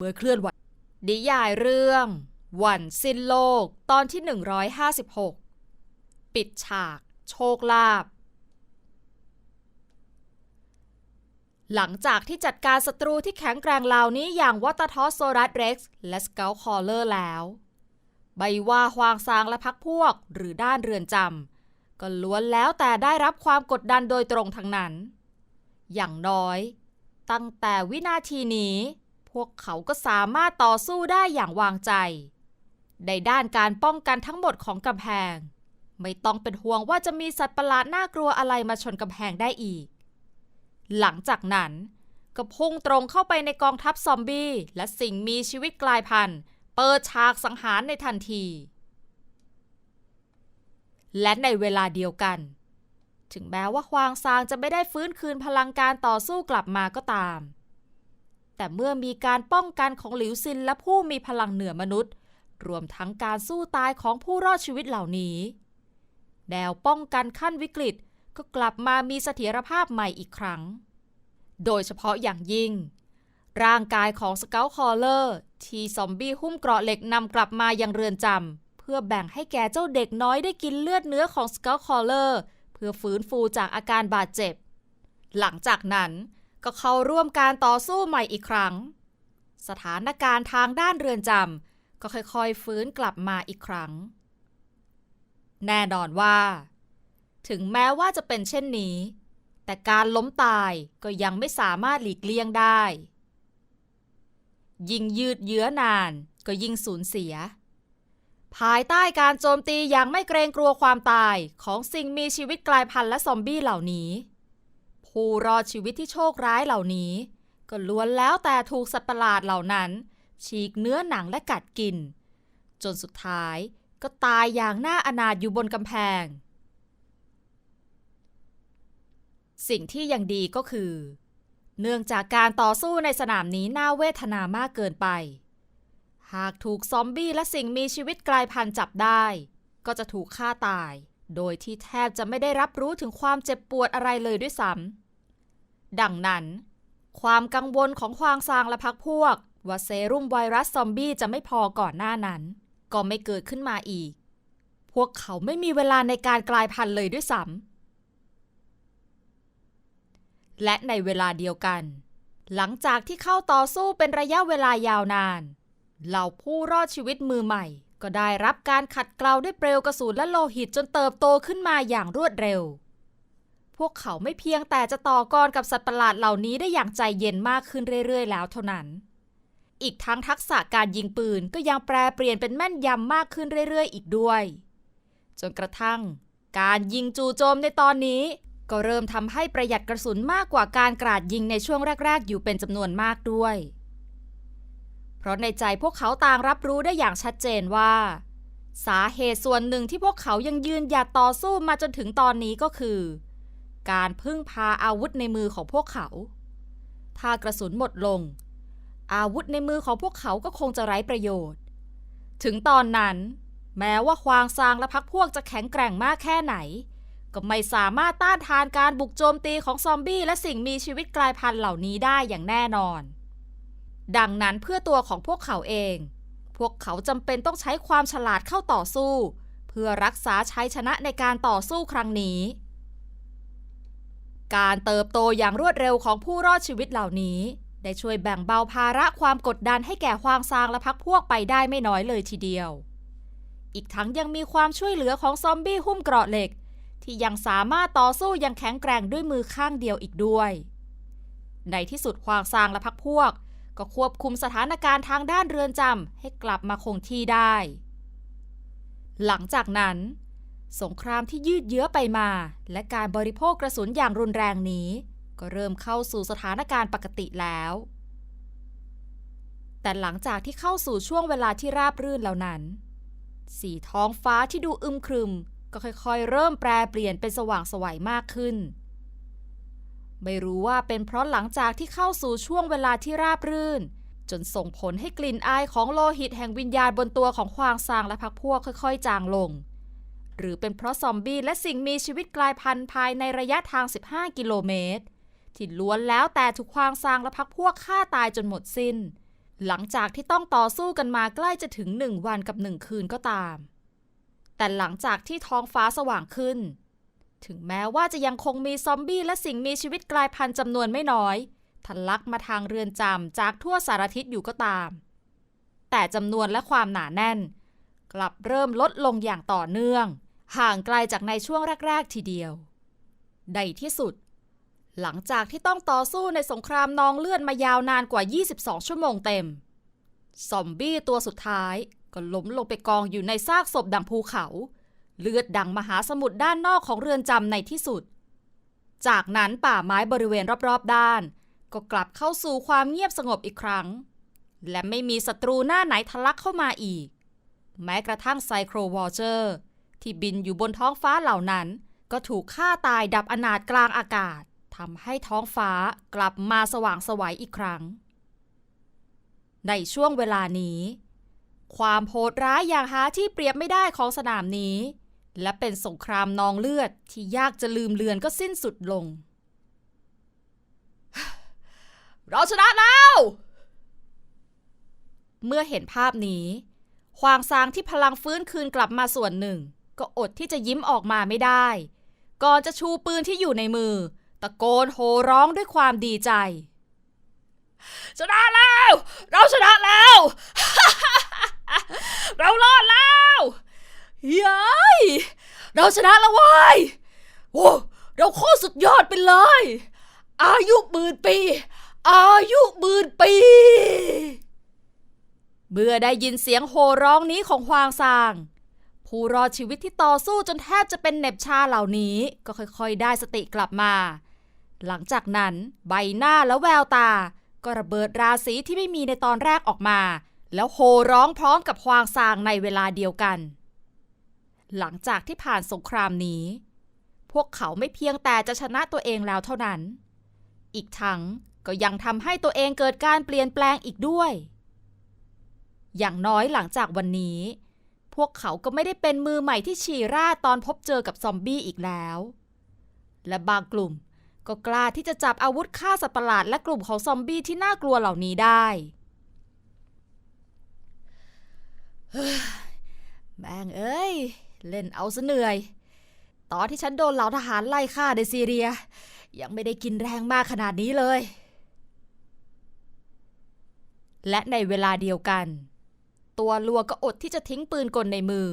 เมื่อเคลื่อนไหวนิยายเรื่อง วันสิ้นโลกตอนที่ 156 ปิดฉาก โชคลาภหลังจากที่จัดการศัตรูที่แข็งแกร่งเหล่านี้อย่างวัตทอสโซรัสเร็กซ์และสเกลคอลเลอร์แล้ว ใบว่าฮวางซางและพักพวกหรือด้านเรือนจำก็ล้วนแล้วแต่ได้รับความกดดันโดยตรงทั้งนั้น อย่างน้อย ตั้งแต่วินาทีนี้ พวกเขาก็สามารถต่อสู้ได้อย่างวางใจ ในด้านการป้องกันทั้งหมดของกำแพง ไม่ต้องเป็นห่วงว่าจะมีสัตว์ประหลาดน่ากลัวอะไรมาชนกำแพงได้อีก หลังจากนั้นก็พุ่งตรงเข้าไปในกองทัพซอมบี้ และสิ่งมีชีวิตกลายพันธุ์ เปิดฉากสังหารในทันที และในเวลาเดียวกัน ถึงแม้ว่าฮวางซางจะไม่ได้ฟื้นคืนพลังการต่อสู้กลับมาก็ตาม แต่เมื่อมีการป้องกันของหลิวซินและผู้มีพลังเหนือมนุษย์ รวมทั้งการสู้ตายของผู้รอดชีวิตเหล่านี้ แนวป้องกันขั้นวิกฤตก็กลับมามีเสถียรภาพใหม่อีกครั้ง โดยเฉพาะอย่างยิ่ง ร่างกายของสเกลคอเลอร์ที่ซอมบี้หุ้มเกราะเหล็กนำกลับมายังเรือนจำเพื่อแบ่งให้แก่เจ้าเด็กน้อยได้กินเลือดเนื้อของสเกลคอเลอร์เพื่อฟื้นฟูจากอาการบาดเจ็บ หลังจากนั้น ก็เข้าร่วมการต่อสู้ใหม่อีกครั้ง สถานการณ์ทางด้านเรือนจำก็ค่อยๆฟื้นกลับมาอีกครั้ง แน่นอนว่า ถึงแม้ว่าจะเป็นเช่นนี้ แต่การล้มตายก็ยังไม่สามารถหลีกเลี่ยงได้ ยิ่งยืดเยื้อนานก็ยิ่งสูญเสีย ภายใต้การโจมตีอย่างไม่เกรงกลัวความตายของสิ่งมีชีวิตกลายพันธุ์และซอมบี้เหล่านี้ ผู้รอดชีวิตที่โชคร้ายเหล่านี้ ก็ล้วนแล้วแต่ถูกสัตว์ประหลาดเหล่านั้น ฉีกเนื้อหนังและกัดกิน จนสุดท้ายก็ตายอย่างน่าอนาถอยู่บนกำแพง สิ่งที่ยังดีก็คือ เนื่องจากการต่อสู้ในสนามนี้น่าเวทนามากเกินไป หากถูกซอมบี้และสิ่งมีชีวิตกลายพันธุ์จับได้ ก็จะถูกฆ่าตาย โดยที่แทบจะไม่ได้รับรู้ถึงความเจ็บปวดอะไรเลยด้วยซ้ำดังนั้น ความกังวลของควางซางและพักพวก ว่าเซรุ่มไวรัสซอมบี้จะไม่พอก่อนหน้านั้น ก็ไม่เกิดขึ้นมาอีก พวกเขาไม่มีเวลาในการกลายพันธุ์เลยด้วยซ้ำและในเวลาเดียวกัน หลังจากที่เข้าต่อสู้เป็นระยะเวลายาวนาน เหล่าผู้รอดชีวิตมือใหม่ ก็ได้รับการขัดเกลาด้วยเปลวกระสุนและโลหิตจนเติบโตขึ้นมาอย่างรวดเร็ว พวกเขาไม่เพียงแต่จะต่อกรกับสัตว์ประหลาดเหล่านี้ได้อย่างใจเย็นมากขึ้นเรื่อยๆ แล้วเท่านั้น อีกทั้งทักษะการยิงปืนก็ยังแปรเปลี่ยนเป็นแม่นยำมากขึ้นเรื่อยๆ อีกด้วย จนกระทั่ง การยิงจู่โจมในตอนนี้ ก็เริ่มทำให้ประหยัดกระสุนมากกว่าการกราดยิงในช่วงแรก ๆ อยู่เป็นจำนวนมากด้วย เพราะในใจพวกเขาต่างรับรู้ได้อย่างชัดเจนว่า สาเหตุส่วนหนึ่งที่พวกเขายังยืนหยัดต่อสู้มาจนถึงตอนนี้ก็คือ การพึ่งพาอาวุธในมือของพวกเขา ถ้ากระสุนหมดลง อาวุธในมือของพวกเขาก็คงจะไร้ประโยชน์ ถึงตอนนั้น แม้ว่าควางซางและพักพวกจะแข็งแกร่งมากแค่ไหน ก็ไม่สามารถต้านทานการบุกโจมตีของซอมบี้และสิ่งมีชีวิตกลายพันธุ์เหล่านี้ได้อย่างแน่นอน ดังนั้นเพื่อตัวของพวกเขาเอง พวกเขาจำเป็นต้องใช้ความฉลาดเข้าต่อสู้ เพื่อรักษาชัยชนะในการต่อสู้ครั้งนี้ การเติบโตอย่างรวดเร็วของผู้รอดชีวิตเหล่านี้ ได้ช่วยแบ่งเบาภาระความกดดันให้แก่ควางซางและพักพวกไปได้ไม่น้อยเลยทีเดียว อีกทั้งยังมีความช่วยเหลือของซอมบี้หุ้มเกราะเหล็ก ที่ยังสามารถต่อสู้อย่างแข็งแกร่งด้วยมือข้างเดียวอีกด้วย ในที่สุดควางซางและพักพวก ก็ควบคุมสถานการณ์ทางด้านเรือนจำให้กลับมาคงที่ได้ หลังจากนั้น สงครามที่ยืดเยื้อไปมา และการบริโภคกระสุนอย่างรุนแรงนี้ ก็เริ่มเข้าสู่สถานการณ์ปกติแล้ว แต่หลังจากที่เข้าสู่ช่วงเวลาที่ราบรื่นแล้วนั้น สีท้องฟ้าที่ดูอึมครึม ก็ค่อยๆ เริ่มแปรเปลี่ยนเป็นสว่างสวัยมากขึ้น ไม่รู้ว่าเป็นเพราะหลังจากที่เข้าสู่ช่วงเวลาที่ราบรื่น จนส่งผลให้กลิ่นอายของโลหิตแห่งวิญญาณบนตัวของควางซางและพักพวกค่อยๆ จางลง หรือเป็นเพราะซอมบี้และสิ่งมีชีวิตกลายพันธุ์ภายในระยะทาง 15 กิโลเมตร ที่ล้วนแล้วแต่ถูกควางซางและพักพวกฆ่าตายจนหมดสิ้น หลังจากที่ต้องต่อสู้กันมาใกล้จะถึงหนึ่งวันกับหนึ่งคืนก็ตาม แต่หลังจากที่ท้องฟ้าสว่างขึ้น ถึงแม้ว่าจะยังคงมีซอมบี้และสิ่งมีชีวิตกลายพันธุ์จำนวนไม่น้อยทะลักมาทางเรือนจำจากทั่วสารทิศอยู่ก็ตาม แต่จำนวนและความหนาแน่น กลับเริ่มลดลงอย่างต่อเนื่อง ห่างไกลจากในช่วงแรก ๆ ทีเดียว ในที่สุด หลังจากที่ต้องต่อสู้ในสงครามนองเลือดมายาวนานกว่า 22 ชั่วโมงเต็ม ซอมบี้ตัวสุดท้ายก็ล้มลงไปกองอยู่ในซากศพดังภูเขา เลือดดังมหาสมุทรด้านนอกของเรือนจำในที่สุด จากนั้นป่าไม้บริเวณรอบๆด้าน ก็กลับเข้าสู่ความเงียบสงบอีกครั้ง และไม่มีศัตรูหน้าไหนทะลักเข้ามาอีก แม้กระทั่งไซโครวอลเจอร์ที่บินอยู่บนท้องฟ้าเหล่านั้น ก็ถูกฆ่าตายดับอนาถกลางอากาศทำให้ท้องฟ้ากลับมาสว่างไสวัยอีกครั้ง ในช่วงเวลานี้ ความโหดร้ายอย่างหาที่เปรียบไม่ได้ของสนามนี้ และเป็นสงครามนองเลือดที่ยากจะลืมเลือนก็สิ้นสุดลง เราชนะแล้ว เมื่อเห็นภาพนี้ควางซางที่พลังฟื้นคืนกลับมาส่วนหนึ่ง ก็อดที่จะยิ้มออกมาไม่ได้ ก่อนจะชูปืนที่อยู่ในมือ ตะโกนโห่ร้องด้วยความดีใจ ชนะแล้ว เราชนะแล้ว เรารอดแล้ว ย้ยเราชนะแล้วเว้ยโอ้เราโคตรสุดยอดไปเลย อายุหมื่นปี อายุหมื่นปี เมื่อได้ยินเสียงโห่ร้องนี้ของฮวางซาง ผู้รอดชีวิตที่ต่อสู้จนแทบจะเป็นเน็บชาเหล่านี้ ก็ค่อยๆได้สติกลับมา หลังจากนั้นใบหน้าและแววตา ก็ระเบิดราศีที่ไม่มีในตอนแรกออกมา แล้วโห่ร้องพร้อมกับฮวางซางในเวลาเดียวกัน หลังจากที่ผ่านสงครามนี้ พวกเขาไม่เพียงแต่จะชนะตัวเองแล้วเท่านั้น อีกทั้งก็ยังทำให้ตัวเองเกิดการเปลี่ยนแปลงอีกด้วย อย่างน้อยหลังจากวันนี้ พวกเขาก็ไม่ได้เป็นมือใหม่ที่ฉี่ราตอนพบเจอกับซอมบี้อีกแล้ว และบางกลุ่มก็กล้าที่จะจับอาวุธฆ่าสัตว์ประหลาดและกลุ่มของซอมบี้ที่น่ากลัวเหล่านี้ได้แม่งเอ้ย เล่นเอาซะเหนื่อย ตอนที่ฉันโดนเหล่าทหารไล่ฆ่าในซีเรีย ยังไม่ได้กินแรงมากขนาดนี้เลย และในเวลาเดียวกัน ตัวลัวก็อดที่จะทิ้งปืนกลในมือ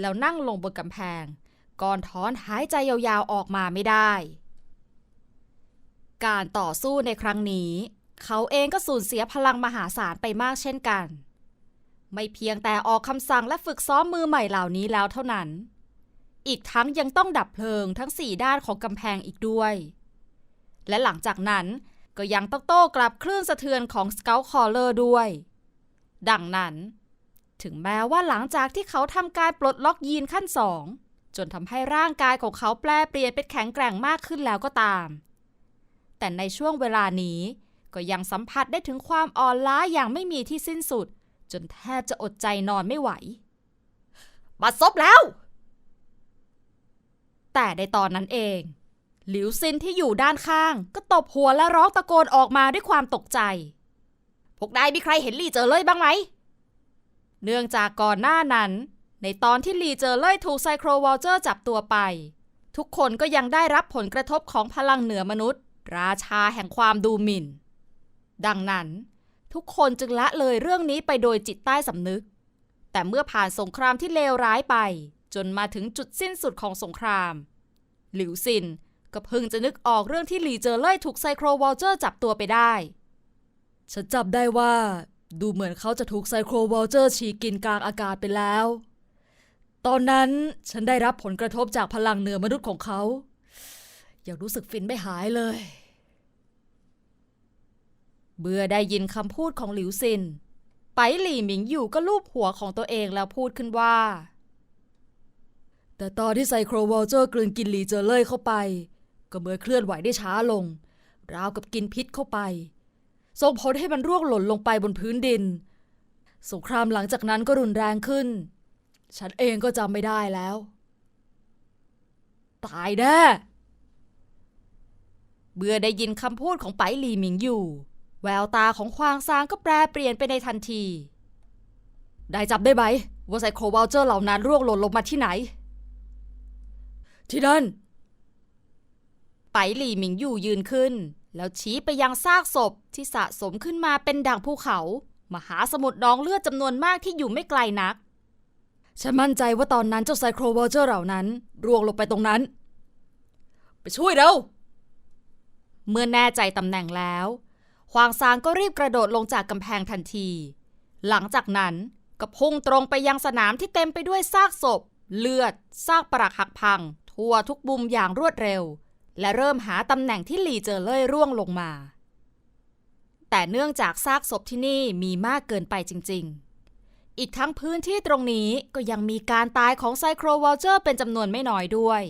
แล้วนั่งลงบนกำแพง ก่อนถอนหายใจยาวๆออกมาไม่ได้ การต่อสู้ในครั้งนี้ เขาเองก็สูญเสียพลังมหาศาลไปมากเช่นกัน ไม่เพียงแต่ออกคำสั่งและฝึกซ้อมมือใหม่เหล่านี้แล้วเท่านั้น อีกทั้งยังต้องดับเพลิงทั้งสี่ด้านของกำแพงอีกด้วย และหลังจากนั้นก็ยังต้องโต้กลับคลื่นสะเทือนของ Scout Caller ด้วย ดังนั้น ถึงแม้ว่าหลังจากที่เขาทำการปลดล็อกยีนขั้นสองจนทำให้ร่างกายของเขาแปลเปลี่ยนเป็นแข็งแกร่งมากขึ้นแล้วก็ตาม แต่ในช่วงเวลานี้ก็ยังสัมผัสได้ถึงความอ่อนล้าอย่างไม่มีที่สิ้นสุด จนแทบจะอดใจนอนไม่ไหวบัดซบแล้ว แต่ในตอนนั้นเอง หลิวซินที่อยู่ด้านข้าง ก็ตบหัวและร้องตะโกนออกมาด้วยความตกใจ พวกนายมีใครเห็นลี่เจอเลยบ้างไหม เนื่องจากก่อนหน้านั้น ในตอนที่ลีเจอเล่ยถูกไซโครวอลเจอร์จับตัวไป ทุกคนก็ยังได้รับผลกระทบของพลังเหนือมนุษย์ ราชาแห่งความดูหมิ่น ดังนั้น ทุกคนจึงละเลยเรื่องนี้ไปโดยจิตใต้สำนึก แต่เมื่อผ่านสงครามที่เลวร้ายไป จนมาถึงจุดสิ้นสุดของสงคราม หลิวซินก็เพิ่งจะนึกออกเรื่องที่หลีเจอเล่ยถูกไซโครวอลเจอร์จับตัวไปได้ ฉันจับได้ว่า ดูเหมือนเขาจะถูกไซโครวอลเจอร์ฉีกกินกลางอากาศไปแล้ว ตอนนั้นฉันได้รับผลกระทบจากพลังเหนือมนุษย์ของเขา ยังรู้สึกฟินไม่หายเลย เบื่อได้ยินคำพูดของหลิวซิน ไปหลี่หมิงอยู่ก็ลูบหัวของตัวเองแล้วพูดขึ้นว่า แต่ตอนที่ไซโครวอลเจอร์กลืนกินหลีเจอเล่ยเข้าไป ก็เหมื่อนเคลื่อนไหวได้ช้าลง ราวกับกินพิษเข้าไป ส่งผลให้มันร่วงหล่นลงไปบนพื้นดิน สงครามหลังจากนั้นก็รุนแรงขึ้น ฉันเองก็จำไม่ได้แล้ว ตายแน่เบื่อได้ยินคำพูดของไปหลีหมิงอยู่ แววตาของควางซางก็แปรเปลี่ยนไปในทันที ได้จับได้ไหมว่าไซโครวาลเจอร์เหล่านั้นร่วงหล่นลงมาที่ไหน ที่นั่นไปหลี่หมิงอยู่ยืนขึ้น แล้วชี้ไปยังซากศพที่สะสมขึ้นมาเป็นดังภูเขา มหาสมุทรนองเลือดจำนวนมากที่อยู่ไม่ไกลนัก ฉันมั่นใจว่าตอนนั้นเจ้าไซโครวอลเจอร์เหล่านั้นร่วงลงไปตรงนั้น ไปช่วยเร็วเมื่อแน่ใจตำแหน่งแล้ว ควางซางก็รีบกระโดดลงจากกำแพงทันที หลังจากนั้นก็พุ่งตรงไปยังสนามที่เต็มไปด้วยซากศพ เลือด ซากปรักหักพัง ทั่วทุกมุมอย่างรวดเร็ว และเริ่มหาตำแหน่งที่หลีเจอเล่ยร่วงลงมา แต่เนื่องจากซากศพที่นี่มีมากเกินไปจริง ๆ อีกทั้งพื้นที่ตรงนี้ก็ยังมีการตายของไซโครวอลเจอร์เป็นจำนวนไม่น้อยด้วย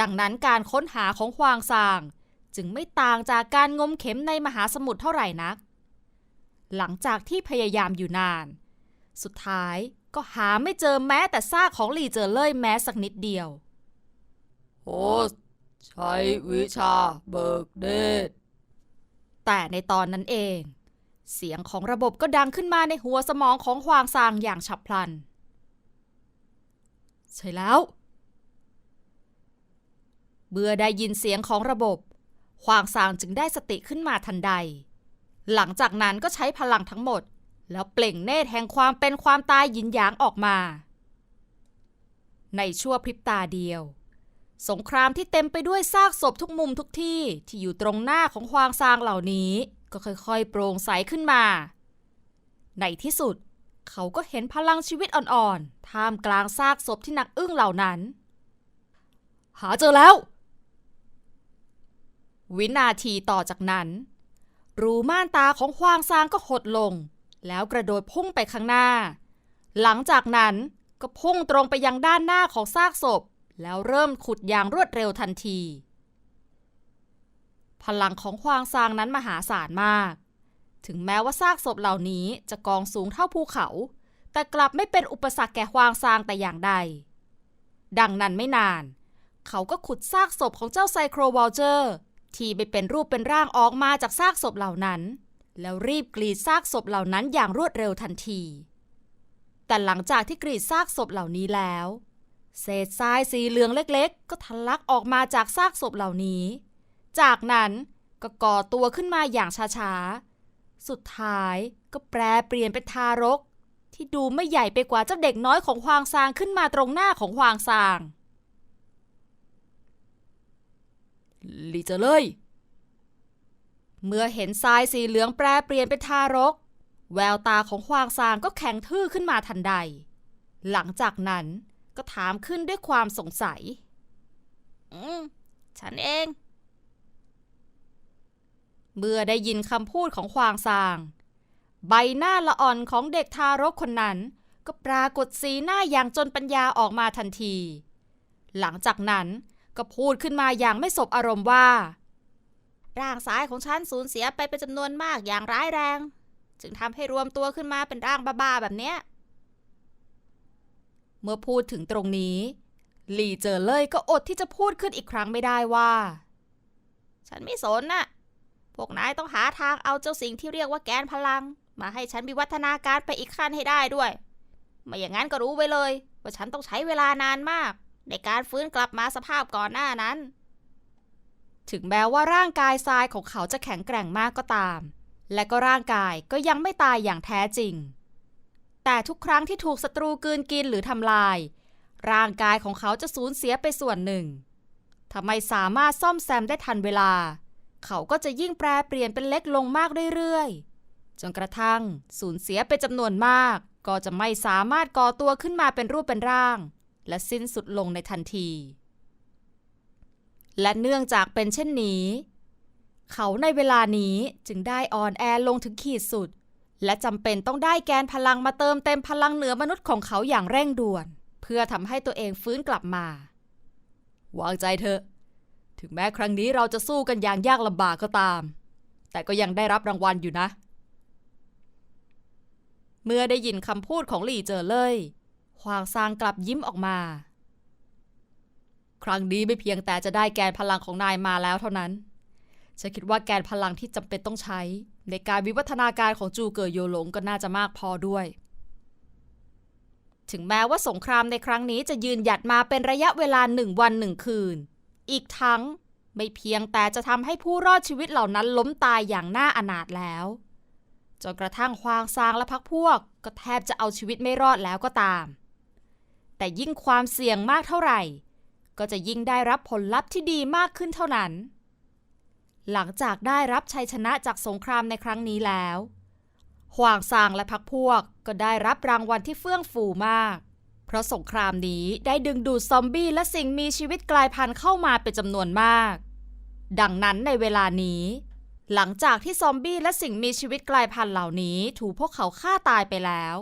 ดังนั้นการค้นหาของควางซาง จึงไม่ต่างจากการงมเข็มในมหาสมุทรเท่าไหร่นัก หลังจากที่พยายามอยู่นาน สุดท้ายก็หาไม่เจอแม้แต่ซากของหลีเจอเล่ยแม้สักนิดเดียวโอ้ใช้วิชาเบิกเนตรแต่ในตอนนั้นเอง เสียงของระบบก็ดังขึ้นมาในหัวสมองของควางซางอย่างฉับพลัน ใช่แล้วเบื่อได้ยินเสียงของระบบ ควางซางจึงได้สติขึ้นมาทันใด หลังจากนั้นก็ใช้พลังทั้งหมด แล้วเปล่งเนตรแห่งความเป็นความตายหยินหยางออกมา ในชั่วพริบตาเดียว สงครามที่เต็มไปด้วยซากศพทุกมุมทุกที่ที่อยู่ตรงหน้าของควางซางเหล่านี้ ก็ค่อยๆ โปร่งใสขึ้นมา ในที่สุด เขาก็เห็นพลังชีวิตอ่อนๆท่ามกลางซากศพที่หนักอึ้งเหล่านั้น หาเจอแล้ว วินาทีต่อจากนั้น รูม่านตาของควางซางก็หดลง แล้วกระโดดพุ่งไปข้างหน้า หลังจากนั้นก็พุ่งตรงไปยังด้านหน้าของซากศพ แล้วเริ่มขุดอย่างรวดเร็วทันที พลังของควางซางนั้นมหาศาลมาก ถึงแม้ว่าซากศพเหล่านี้จะกองสูงเท่าภูเขา แต่กลับไม่เป็นอุปสรรคแก่ควางซางแต่อย่างใด ดังนั้นไม่นาน เขาก็ขุดซากศพของเจ้าไซโครวอลเจอร์ ที่ไปเป็นรูปเป็นร่างออกมาจากซากศพเหล่านั้น แล้วรีบกรีดซากศพเหล่านั้นอย่างรวดเร็วทันที แต่หลังจากที่กรีดซากศพเหล่านี้แล้ว เศษทรายสีเหลืองเล็ก ๆ ก็ทะลักออกมาจากซากศพเหล่านี้ จากนั้นก็ก่อตัวขึ้นมาอย่างช้าๆ สุดท้ายก็แปรเปลี่ยนเป็นทารก ที่ดูไม่ใหญ่ไปกว่าเจ้าเด็กน้อยของควางซางขึ้นมาตรงหน้าของควางซาง ห ลีเจอเลย เมื่อเห็นทรายสีเหลืองแปรเปลี่ยนเป็นทารก แววตาของควางซางก็แข็งทื่อขึ้นมาทันใด หลังจากนั้นก็ถามขึ้นด้วยความสงสัย อืม ฉันเอง เมื่อได้ยินคำพูดของควางซาง ใบหน้าละอ่อนของเด็กทารกคนนั้น ก็ปรากฏสีหน้าอย่างจนปัญญาออกมาทันที หลังจากนั้น ก็พูดขึ้นมาอย่างไม่สบอารมณ์ว่า ร่างซ้ายของฉันสูญเสียไปเป็นจำนวนมากอย่างร้ายแรง จึงทำให้รวมตัวขึ้นมาเป็นร่างบ้าๆแบบเนี้ย เมื่อพูดถึงตรงนี้หลี่เจอเล่ยก็อดที่จะพูดขึ้นอีกครั้งไม่ได้ว่า ฉันไม่สนน่ะ พวกนายต้องหาทางเอาเจ้าสิ่งที่เรียกว่าแกนพลัง มาให้ฉันวิวัฒนาการไปอีกขั้นให้ได้ด้วย ไม่อย่างนั้นก็รู้ไว้เลย ว่าฉันต้องใช้เวลานานมาก ในการฟื้นกลับมาสภาพก่อนหน้านั้น ถึงแม้ว่าร่างกายทรายของเขาจะแข็งแกร่งมากก็ตาม และก็ร่างกายก็ยังไม่ตายอย่างแท้จริง แต่ทุกครั้งที่ถูกศัตรูกืนกินหรือทำลาย ร่างกายของเขาจะสูญเสียไปส่วนหนึ่งถ้าไม่สามารถซ่อมแซมได้ทันเวลา เขาก็จะยิ่งแปรเปลี่ยนเป็นเล็กลงมากเรื่อยๆ จนกระทั่งสูญเสียเป็นจำนวนมาก ก็จะไม่สามารถก่อตัวขึ้นมาเป็นรูปเป็นร่าง และสิ้นสุดลงในทันที และเนื่องจากเป็นเช่นนี้ เขาในเวลานี้จึงได้อ่อนแอลงถึงขีดสุด และจำเป็นต้องได้แกนพลังมาเติมเต็มพลังเหนือมนุษย์ของเขาอย่างเร่งด่วน เพื่อทำให้ตัวเองฟื้นกลับมาวางใจเถอะ ถึงแม้ครั้งนี้เราจะสู้กันอย่างยากลำบากก็ตาม แต่ก็ยังได้รับรางวัลอยู่นะ เมื่อได้ยินคำพูดของหลี่เจอเลย ควางซางกลับยิ้มออกมา ครั้งนี้ไม่เพียงแต่จะได้แกนพลังของนายมาแล้วเท่านั้นฉันคิดว่าแกนพลังที่จำเป็นต้องใช้ ในการวิวัฒนาการของจูเกอโยหลงก็น่าจะมากพอด้วย ถึงแม้ว่าสงครามในครั้งนี้จะยืนหยัดมาเป็นระยะเวลาหนึ่งวันหนึ่งคืน อีกทั้งไม่เพียงแต่จะทำให้ผู้รอดชีวิตเหล่านั้นล้มตายอย่างน่าอนาถแล้ว จนกระทั่งควางซางและพักพวก ก็แทบจะเอาชีวิตไม่รอดแล้วก็ตาม แต่ยิ่งความเสี่ยงมากเท่าไหร่ ก็จะยิ่งได้รับผลลัพธ์ที่ดีมากขึ้นเท่านั้น หลังจากได้รับชัยชนะจากสงครามในครั้งนี้แล้วหว่างซางและพักพวกก็ได้รับรางวัลที่เฟื่องฟูมาก เพราะสงครามนี้ได้ดึงดูดซอมบี้และสิ่งมีชีวิตกลายพันธุ์เข้ามาเป็นจำนวนมาก ดังนั้นในเวลานี้ หลังจากที่ซอมบี้และสิ่งมีชีวิตกลายพันธุ์เหล่านี้ถูกพวกเขาฆ่าตายไปแล้ว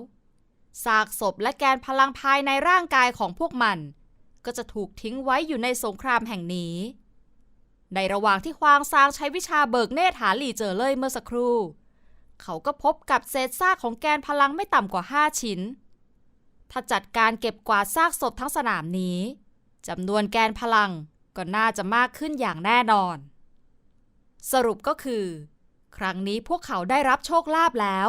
ซากศพและแกนพลังภายในร่างกายของพวกมัน ก็จะถูกทิ้งไว้อยู่ในสงครามแห่งนี้ ในระหว่างที่ควางซางใช้วิชาเบิกเนตรหาหลี่เจอเลยเมื่อสักครู่ เขาก็พบกับเศษซากของแกนพลังไม่ต่ำกว่า 5 ชิ้น ถ้าจัดการเก็บกวาดซากศพทั้งสนามนี้จำนวนแกนพลังก็น่าจะมากขึ้นอย่างแน่นอน สรุปก็คือ ครั้งนี้พวกเขาได้รับโชคลาภแล้ว